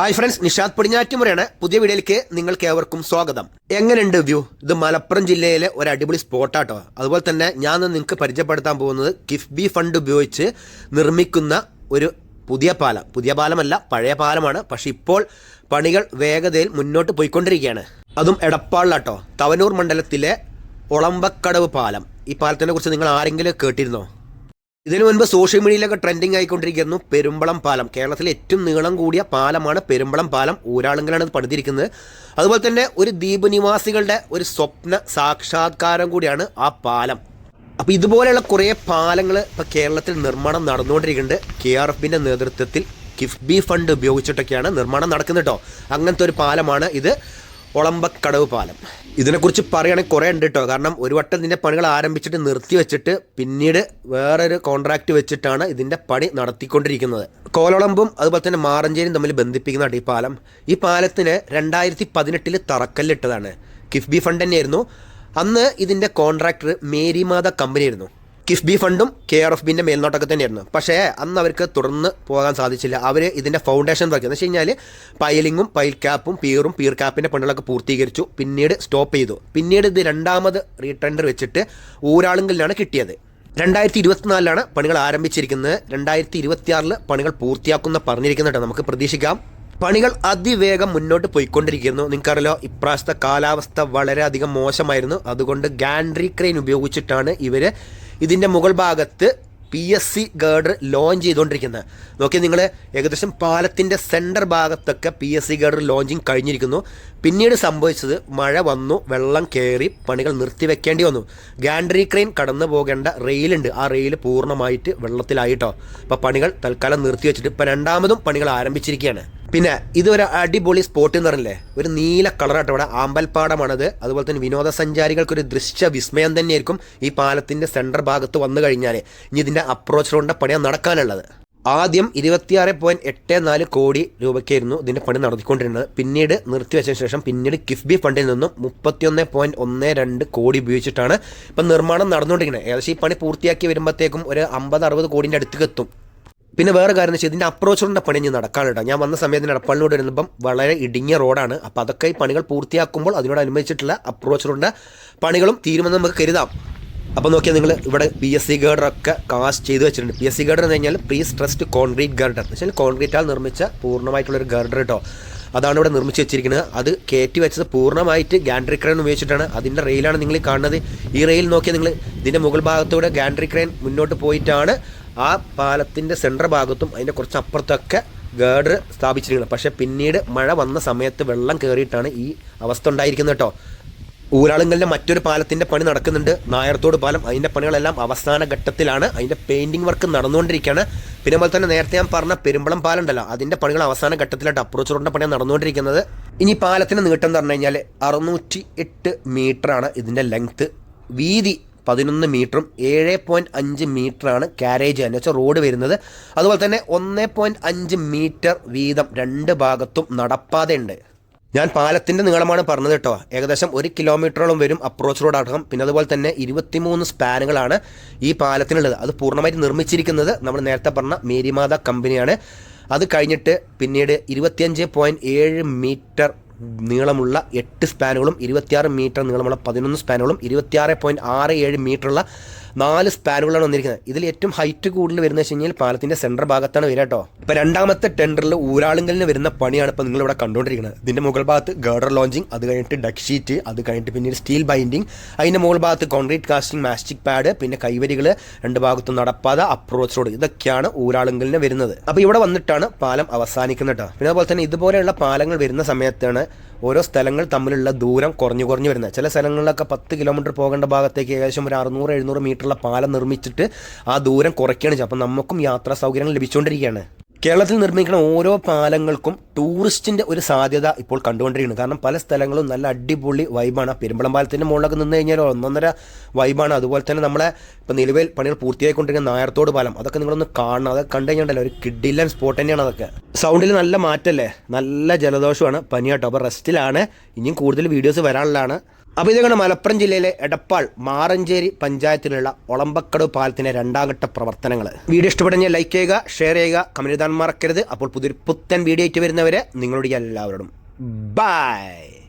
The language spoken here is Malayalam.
ഹായ് ഫ്രണ്ട്സ് നിഷാദ് പടിഞ്ഞാറ്റുമുറയാണ് പുതിയ വീഡിയോയിലേക്ക് നിങ്ങൾക്ക് ഏവർക്കും സ്വാഗതം. എങ്ങനെയുണ്ട് വ്യൂ? ഇത് മലപ്പുറം ജില്ലയിലെ ഒരു അടിപൊളി സ്പോട്ടാട്ടോ. അതുപോലെ തന്നെ ഞാൻ നിങ്ങൾക്ക് പരിചയപ്പെടുത്താൻ പോകുന്നത് കിഫ്ബി ഫണ്ട് ഉപയോഗിച്ച് നിർമ്മിക്കുന്ന ഒരു പുതിയ പാലം. പുതിയ പാലമല്ല പഴയ പാലമാണ്. പക്ഷെ ഇപ്പോൾ പണികൾ വേഗതയിൽ മുന്നോട്ട് പോയിക്കൊണ്ടിരിക്കുകയാണ്. അതും എടപ്പാളിലാട്ടോ. തവനൂർ മണ്ഡലത്തിലെ ഒളമ്പക്കടവ് പാലം. ഈ പാലത്തിനെ കുറിച്ച് നിങ്ങൾ ആരെങ്കിലും കേട്ടിരുന്നോ? ഇതിനു മുൻപ് സോഷ്യൽ മീഡിയയിലൊക്കെ ട്രെൻഡിങ് ആയിക്കൊണ്ടിരിക്കുന്നു. പെരുമ്പളം പാലം. കേരളത്തിലെ ഏറ്റവും നീളം കൂടിയ പാലമാണ് പെരുമ്പളം പാലം. ഊരാളുങ്കലാണ് ഇത് പണിതിരിക്കുന്നത്. അതുപോലെ തന്നെ ഒരു ദ്വീപ് നിവാസികളുടെ ഒരു സ്വപ്ന സാക്ഷാത്കാരം കൂടിയാണ് ആ പാലം. അപ്പോൾ ഇതുപോലെയുള്ള കുറേ പാലങ്ങൾ ഇപ്പോൾ കേരളത്തിൽ നിർമ്മാണം നടന്നുകൊണ്ടിരിക്കുന്നുണ്ട്. കെ ആർ എഫിന്റെ നേതൃത്വത്തിൽ കിഫ്ബി ഫണ്ട് ഉപയോഗിച്ചിട്ടൊക്കെയാണ് നിർമ്മാണം നടക്കുന്നത് കേട്ടോ അങ്ങനത്തെ ഒരു പാലമാണ് ഇത്. ഒളമ്പക്കടവ് പാലം. ഇതിനെക്കുറിച്ച് പറയുകയാണെങ്കിൽ കുറേ ഉണ്ട് കേട്ടോ കാരണം ഒരു വട്ടം ഇതിന്റെ പണികൾ ആരംഭിച്ചിട്ട് നിർത്തി വെച്ചിട്ട് പിന്നീട് വേറൊരു കോൺട്രാക്റ്റ് വെച്ചിട്ടാണ് ഇതിന്റെ പണി നടത്തിക്കൊണ്ടിരിക്കുന്നത്. കോലൊളമ്പും അതുപോലെ തന്നെ മാറഞ്ചേരിയും തമ്മിൽ ബന്ധിപ്പിക്കുന്നതാണ് ഈ പാലം. ഈ പാലത്തിന് രണ്ടായിരത്തി പതിനെട്ടിൽ തറക്കല്ലിട്ടതാണ്. കിഫ്ബി ഫണ്ട് തന്നെയായിരുന്നു. അന്ന് ഇതിന്റെ കോൺട്രാക്ടർ മേരിമാത കമ്പനിയായിരുന്നു. കിഫ്ബി ഫണ്ടും കെ ആർ എഫ് ബിന്റെ മേൽനോട്ടൊക്കെ തന്നെയായിരുന്നു. പക്ഷേ അന്ന് അവർക്ക് തുടർന്ന് പോകാൻ സാധിച്ചില്ല. അവർ ഇതിന്റെ ഫൗണ്ടേഷൻ വർക്ക് എന്ന് വെച്ച് കഴിഞ്ഞാൽ പൈലിങ്ങും പൈൽ ക്യാപ്പും പീറും പീർ ക്യാപ്പിന്റെ പണികളൊക്കെ പൂർത്തീകരിച്ചു. പിന്നീട് സ്റ്റോപ്പ് ചെയ്തു. പിന്നീട് ഇത് രണ്ടാമത് റീടെൻഡർ വെച്ചിട്ട് ഊരാളുങ്കലിലാണ് കിട്ടിയത്. രണ്ടായിരത്തി ഇരുപത്തിനാലിലാണ് പണികൾ ആരംഭിച്ചിരിക്കുന്നത്. രണ്ടായിരത്തി ഇരുപത്തിയാറിൽ പണികൾ പൂർത്തിയാക്കുന്ന പറഞ്ഞിരിക്കുന്നുണ്ട്. നമുക്ക് പ്രതീക്ഷിക്കാം. പണികൾ അതിവേഗം മുന്നോട്ട് പോയിക്കൊണ്ടിരിക്കുന്നു. നിങ്ങൾക്കറിയാലോ ഇപ്രാവശ്യത്തെ കാലാവസ്ഥ വളരെയധികം മോശമായിരുന്നു. അതുകൊണ്ട് ഗാൻഡ്രി ക്രെയിൻ ഉപയോഗിച്ചിട്ടാണ് ഇവർ ഇതിന്റെ മുകൾ ഭാഗത്ത് P S C girder launch ചെയ്തുകൊണ്ടിരിക്കുന്നത് നോക്കി നിങ്ങൾ ഏകദേശം പാലത്തിന്റെ സെന്റർ ഭാഗത്തൊക്കെ P S C girder launching കഴിഞ്ഞിരിക്കുന്നു. പിന്നീട് സംഭവിച്ചത് മഴ വന്നു വെള്ളം കയറി പണികൾ നിർത്തിവെക്കേണ്ടി വന്നു. ഗാൻഡ്രി ക്രെയിൻ കടന്നു പോകേണ്ട റെയിലുണ്ട് ആ റെയിൽ പൂർണമായിട്ട് വെള്ളത്തിലായിട്ടോ അപ്പോൾ പണികൾ തൽക്കാലം നിർത്തിവെച്ചിട്ട് ഇപ്പോൾ രണ്ടാമതും പണികൾ ആരംഭിച്ചിരിക്കുകയാണ്. പിന്നെ ഇതൊരു അടിപൊളി സ്പോട്ട് എന്ന് പറഞ്ഞില്ലേ? ഒരു നീല കളറായിട്ട് ഇവിടെ ആമ്പൽപ്പാടമാണത്. അതുപോലെ തന്നെ വിനോദസഞ്ചാരികൾക്ക് ഒരു ദൃശ്യ വിസ്മയം തന്നെയായിരിക്കും ഈ പാലത്തിന്റെ സെന്റർ ഭാഗത്ത് വന്നു കഴിഞ്ഞാൽ ഇനി ഇതിന്റെ അപ്രോച്ച് റോഡിന്റെ പണിയാണ് നടക്കാനുള്ളത്. ആദ്യം ഇരുപത്തിയാറ് പോയിന്റ് എട്ട് നാല് കോടി രൂപയ്ക്കായിരുന്നു ഇതിന്റെ പണി നടത്തിക്കൊണ്ടിരുന്നത്. പിന്നീട് നിർത്തിവെച്ചതിന് ശേഷം പിന്നീട് കിഫ്ബി ഫണ്ടിൽ നിന്നും മുപ്പത്തിയൊന്ന് പോയിന്റ് ഒന്ന് രണ്ട് കോടി ഉപയോഗിച്ചിട്ടാണ് ഇപ്പം നിർമ്മാണം നടന്നുകൊണ്ടിരിക്കുന്നത്. ഏകദേശം ഈ പണി പൂർത്തിയാക്കി വരുമ്പോഴത്തേക്കും ഒരു അമ്പത് അറുപത് കോടിന്റെ അടുത്തേക്ക് എത്തും പിന്നെ വേറെ കാര്യം വെച്ചാൽ ഇതിന്റെ അപ്രോച്ച് റോഡിന്റെ പണി ഇനി നടക്കാനുണ്ട് ഞാൻ വന്ന സമയത്ത് എടപ്പാളിനോട് വരുമ്പം വളരെ ഇടുങ്ങിയ റോഡാണ്. അപ്പോൾ അതൊക്കെ ഈ പണികൾ പൂർത്തിയാക്കുമ്പോൾ അതിനോടനുബന്ധിച്ചിട്ടുള്ള അപ്രോച്ച് റോഡിന്റെ പണികളും തീരുമെന്ന് നമുക്ക് കരുതാം. അപ്പോൾ നോക്കിയാൽ നിങ്ങൾ ഇവിടെ പി എസ് സി ഗേഡറൊക്കെ കാസ്റ്റ് ചെയ്ത് വെച്ചിട്ടുണ്ട്. പി എസ് സി ഗേഡർ എന്ന് കഴിഞ്ഞാൽ പ്രീ സ്ട്രെസ്ഡ് കോൺക്രീറ്റ് ഗർഡർ എന്ന് വെച്ചാൽ കോൺക്രീറ്റാൽ നിർമ്മിച്ച പൂർണമായിട്ടുള്ളൊരു ഗർഡർ കേട്ടോ. അതാണ് ഇവിടെ നിർമ്മിച്ച് വെച്ചിരിക്കുന്നത്. അത് കയറ്റി വെച്ചത് പൂർണമായിട്ട് ഗാൻഡ്രി ക്രെയിൻ ഉപയോഗിച്ചിട്ടാണ്. അതിന്റെ റെയിലാണ് നിങ്ങൾ കാണുന്നത്. ഈ റെയിൽ നോക്കിയാൽ നിങ്ങൾ ഇതിന്റെ മുകൾ ഭാഗത്തൂടെ ഗാൻഡ്രി ക്രെയിൻ മുന്നോട്ട് പോയിട്ടാണ് ആ പാലത്തിന്റെ സെന്റർ ഭാഗത്തും അതിന്റെ കുറച്ച് അപ്പുറത്തൊക്കെ ഗേഡർ സ്ഥാപിച്ചിരിക്കുന്നത്. പക്ഷേ പിന്നീട് മഴ വന്ന സമയത്ത് വെള്ളം കയറിയിട്ടാണ് ഈ അവസ്ഥ ഉണ്ടായിരിക്കുന്നത് കേട്ടോ. ഊരാളുങ്കലിന്റെ മറ്റൊരു പാലത്തിന്റെ പണി നടക്കുന്നുണ്ട്. നായർത്തോട് പാലം. അതിന്റെ പണികളെല്ലാം അവസാന ഘട്ടത്തിലാണ്. അതിന്റെ പെയിന്റിങ് വർക്ക് നടന്നുകൊണ്ടിരിക്കുകയാണ്. പിന്നെ അതുപോലെ തന്നെ നേരത്തെ ഞാൻ പറഞ്ഞ പെരുമ്പളം പാലം ഉണ്ടല്ലോ അതിന്റെ പണികൾ അവസാന ഘട്ടത്തിലായിട്ട് അപ്രോച്ച് റോഡിന്റെ പണിയാണ് നടന്നുകൊണ്ടിരിക്കുന്നത്. ഇനി പാലത്തിന്റെ നീട്ടം എന്ന് പറഞ്ഞു കഴിഞ്ഞാൽ അറുന്നൂറ്റി എട്ട് മീറ്ററാണ് ഇതിന്റെ ലെങ്ത്ത് വീതി പതിനൊന്ന് മീറ്ററും ഏഴ് പോയിന്റ് അഞ്ച് മീറ്ററാണ് കാരേജ് എന്ന് വെച്ചാൽ റോഡ് വരുന്നത്. അതുപോലെ തന്നെ ഒന്ന് പോയിന്റ് അഞ്ച് മീറ്റർ വീതം രണ്ട് ഭാഗത്തും നടപ്പാതയുണ്ട്. ഞാൻ പാലത്തിന്റെ നീളമാണ് പറഞ്ഞത് കേട്ടോ. ഏകദേശം ഒരു കിലോമീറ്ററോളം വരും അപ്രോച്ച് റോഡ് അടക്കം പിന്നെ അതുപോലെ തന്നെ ഇരുപത്തിമൂന്ന് സ്പാനുകളാണ് ഈ പാലത്തിനുള്ളത്. അത് പൂർണമായിട്ട് നിർമ്മിച്ചിരിക്കുന്നത് നമ്മൾ നേരത്തെ പറഞ്ഞ മേരിമാത കമ്പനിയാണ്. അത് കഴിഞ്ഞിട്ട് പിന്നീട് ഇരുപത്തിയഞ്ച് പോയിന്റ് ഏഴ് മീറ്റർ നീളമുള്ള എട്ട് സ്പാനുകളും ഇരുപത്തിയാറ് മീറ്റർ നീളമുള്ള പതിനൊന്ന് സ്പാനുകളും ഇരുപത്തിയാറ് പോയിന്റ് ആറ് ഏഴ് മീറ്ററുള്ള നാല് സ്പാനുകളാണ് വന്നിരിക്കുന്നത്. ഇതിൽ ഏറ്റവും ഹൈറ്റ് കൂടുതൽ വരുന്നത് വെച്ച് കഴിഞ്ഞാൽ പാലത്തിന്റെ സെന്റർ ഭാഗത്താണ് വരിക കേട്ടോ ഇപ്പോൾ രണ്ടാമത്തെ ടെൻഡറിൽ ഊരാളുങ്കലിന് വരുന്ന പണിയാണ് ഇപ്പൊ നിങ്ങൾ ഇവിടെ കണ്ടുകൊണ്ടിരിക്കുന്നത് ഇതിന്റെ മുകൾ ഭാഗത്ത് ഗർഡർ ലോഞ്ചിങ് അത് കഴിഞ്ഞിട്ട് ഡക്ക് ഷീറ്റ് അത് കഴിഞ്ഞിട്ട് പിന്നീട് സ്റ്റീൽ ബൈൻഡിങ് അതിന്റെ മുകൾ ഭാഗത്ത് കോൺക്രീറ്റ് കാസ്റ്റിംഗ് മാസ്റ്റിക് പാഡ് പിന്നെ കൈവരികൾ രണ്ട് ഭാഗത്തും നടപ്പാത അപ്രോച്ച് റോഡ് ഇതൊക്കെയാണ് ഊരാളുങ്കലിന് വരുന്നത്. അപ്പോൾ ഇവിടെ വന്നിട്ടാണ് പാലം അവസാനിക്കുന്നത് കേട്ടോ പിന്നെ അതുപോലെ തന്നെ ഇതുപോലെയുള്ള പാലങ്ങൾ വരുന്ന സമയത്താണ് ഓരോ സ്ഥലങ്ങൾ തമ്മിലുള്ള ദൂരം കുറഞ്ഞു കുറഞ്ഞു വരുന്നത്. ചില സ്ഥലങ്ങളിലൊക്കെ പത്ത് കിലോമീറ്റർ പോകേണ്ട ഭാഗത്തേക്ക് ഏകദേശം ഒരു അറുന്നൂറ് എഴുന്നൂറ് മീറ്ററുള്ള പാലം നിർമ്മിച്ചിട്ട് ആ ദൂരം കുറയ്ക്കുകയാണ് അപ്പം നമുക്കും യാത്രാ സൗകര്യങ്ങൾ ലഭിച്ചുകൊണ്ടിരിക്കുകയാണ്. കേരളത്തിൽ നിർമ്മിക്കുന്ന ഓരോ പാലങ്ങൾക്കും ടൂറിസ്റ്റിന്റെ ഒരു സാധ്യത ഇപ്പോൾ കണ്ടുകൊണ്ടിരിക്കുന്നു. കാരണം പല സ്ഥലങ്ങളും നല്ല അടിപൊളി വൈബാണ്. പെരുമ്പളം പാലത്തിന്റെ മുകളിലൊക്കെ നിന്ന് കഴിഞ്ഞാൽ ഒന്നൊന്നര വൈബാണ്. അതുപോലെ തന്നെ നമ്മളെ ഇപ്പോൾ നിലവിൽ പണികൾ പൂർത്തിയായിക്കൊണ്ടിരിക്കുന്ന നായർത്തോട് പാലം അതൊക്കെ നിങ്ങളൊന്ന് കാണണം. അതൊക്കെ കണ്ടു കഴിഞ്ഞാൽ ഒരു കിഡില്ലൻ സ്പോട്ട് തന്നെയാണ് അതൊക്കെ. സൗണ്ടിൽ നല്ല മാറ്റല്ലേ? നല്ല ജലദോഷമാണ്. പനിയാട്ടോ. അപ്പോൾ റെസ്റ്റിലാണ് ഇനിയും കൂടുതൽ വീഡിയോസ് വരാനുള്ളതാണ്. അപ്പോൾ ഇതങ്ങനെ മലപ്പുറം ജില്ലയിലെ എടപ്പാൾ മാറഞ്ചേരി പഞ്ചായത്തിലുള്ള ഒളമ്പക്കട് പാലത്തിന്റെ രണ്ടാം ഘട്ട പ്രവർത്തനങ്ങൾ വീഡിയോ ഇഷ്ടപ്പെടുന്ന ലൈക്ക് ചെയ്യുക ഷെയർ ചെയ്യുക കമന്റ് എഴുതാൻ മറക്കരുത്. അപ്പോൾ പുതിയൊരു പുത്തൻ വീഡിയോ ആയിട്ട് വരുന്നവരെ നിങ്ങളുടെ എല്ലാവരോടും. ബൈ!